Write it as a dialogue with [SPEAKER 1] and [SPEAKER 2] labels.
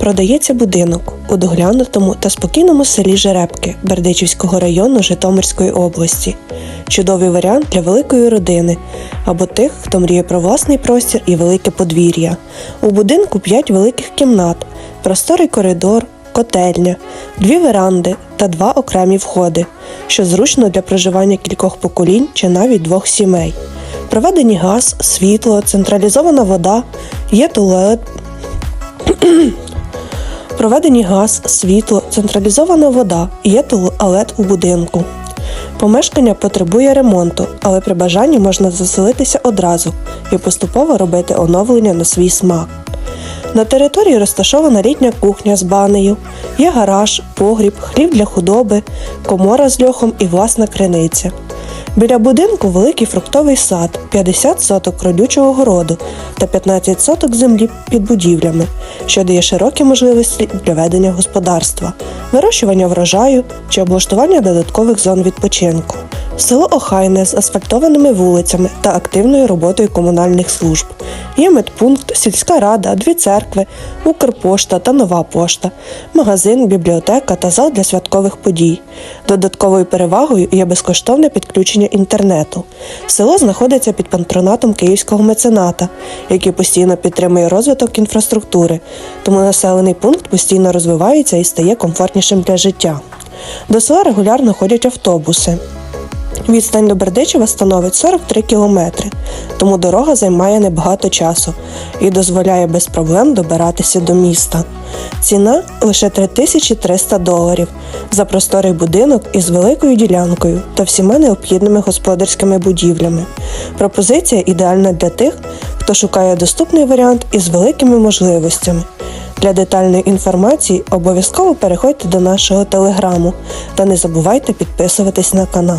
[SPEAKER 1] Продається будинок у доглянутому та спокійному селі Жеребки Бердичівського району Житомирської області. Чудовий варіант для великої родини або тих, хто мріє про власний простір і велике подвір'я. У будинку 5 великих кімнат, просторий коридор, котельня, дві веранди та два окремі входи, що зручно для проживання кількох поколінь чи навіть двох сімей. Проведені газ, світло, централізована вода, є туалет, Проведені газ, світло, централізована вода є туалет у будинку. Помешкання потребує ремонту, але при бажанні можна заселитися одразу і поступово робити оновлення на свій смак. На території розташована літня кухня з банею, є гараж, погріб, хлів для худоби, комора з льохом і власна криниця. Біля будинку великий фруктовий сад, 50 соток родючого городу та 15 соток землі під будівлями, що дає широкі можливості для ведення господарства, вирощування врожаю чи облаштування додаткових зон відпочинку. Село Охайне з асфальтованими вулицями та активною роботою комунальних служб. Є медпункт, сільська рада, дві церкви, Укрпошта та нова пошта, магазин, бібліотека та зал для святкових подій. Додатковою перевагою є безкоштовне підключення інтернету. Село знаходиться під патронатом київського мецената, який постійно підтримує розвиток інфраструктури, тому населений пункт постійно розвивається і стає комфортнішим для життя. До села регулярно ходять автобуси. Відстань до Бердичева становить 43 кілометри, тому дорога займає небагато часу і дозволяє без проблем добиратися до міста. Ціна лише 3300 доларів за просторий будинок із великою ділянкою та всіма необхідними господарськими будівлями. Пропозиція ідеальна для тих, хто шукає доступний варіант із великими можливостями. Для детальної інформації обов'язково переходьте до нашого телеграму та не забувайте підписуватись на канал.